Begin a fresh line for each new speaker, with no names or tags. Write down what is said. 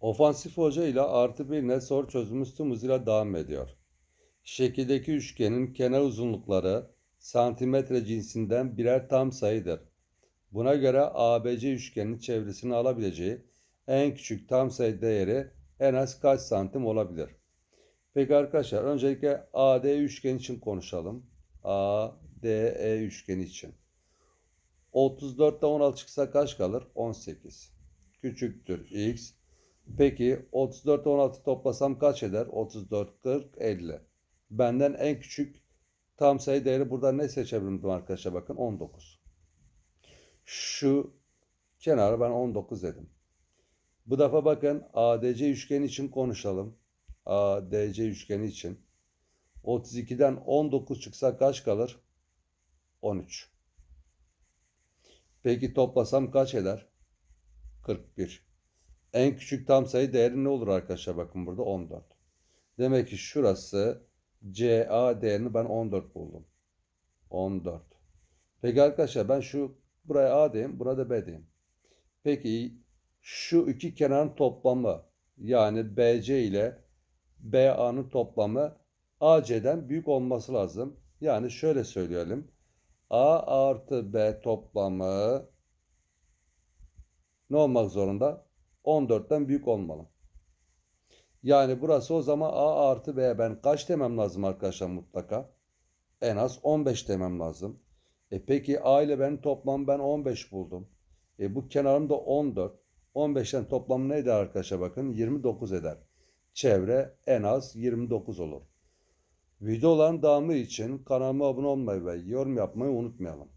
Ofansif hoca ile artı bir net soru tüm hızıyla devam ediyor. Şekildeki üçgenin kenar uzunlukları santimetre cinsinden birer tam sayıdır. Buna göre ABC üçgenin çevresini alabileceği en küçük tam sayı değeri en az kaç santim olabilir? Peki arkadaşlar öncelikle AD üçgen için konuşalım. ADE üçgeni için. 34'te 16 çıksa kaç kalır? 18. Küçüktür x. Peki 34 16 toplasam kaç eder? 34 40 50. Benden en küçük tam sayı değeri burada ne seçebilirim arkadaşlar bakın 19. Şu kenara ben 19 dedim. Bu defa bakın ADC üçgeni için konuşalım. ADC üçgeni için. 32'den 19 çıksa kaç kalır? 13. Peki toplasam kaç eder? 41. En küçük tam sayı değeri ne olur arkadaşlar? Bakın burada 14. Demek ki şurası CA değerini ben 14 buldum. 14. Peki arkadaşlar ben şu buraya A diyeyim, burada B diyeyim. Peki şu iki kenarın toplamı yani BC ile BA'nın toplamı AC'den büyük olması lazım. Yani şöyle söyleyelim. A artı B toplamı ne olmak zorunda? 14'ten büyük olmalı. Yani burası o zaman A artı B ben kaç demem lazım arkadaşlar mutlaka? En az 15 demem lazım. E peki A ile ben toplam ben 15 buldum. E bu kenarım da 14. 15'ten toplam ne eder arkadaşlar bakın 29 eder. Çevre en az 29 olur. Videoların devamı için kanalıma abone olmayı ve yorum yapmayı unutmayalım.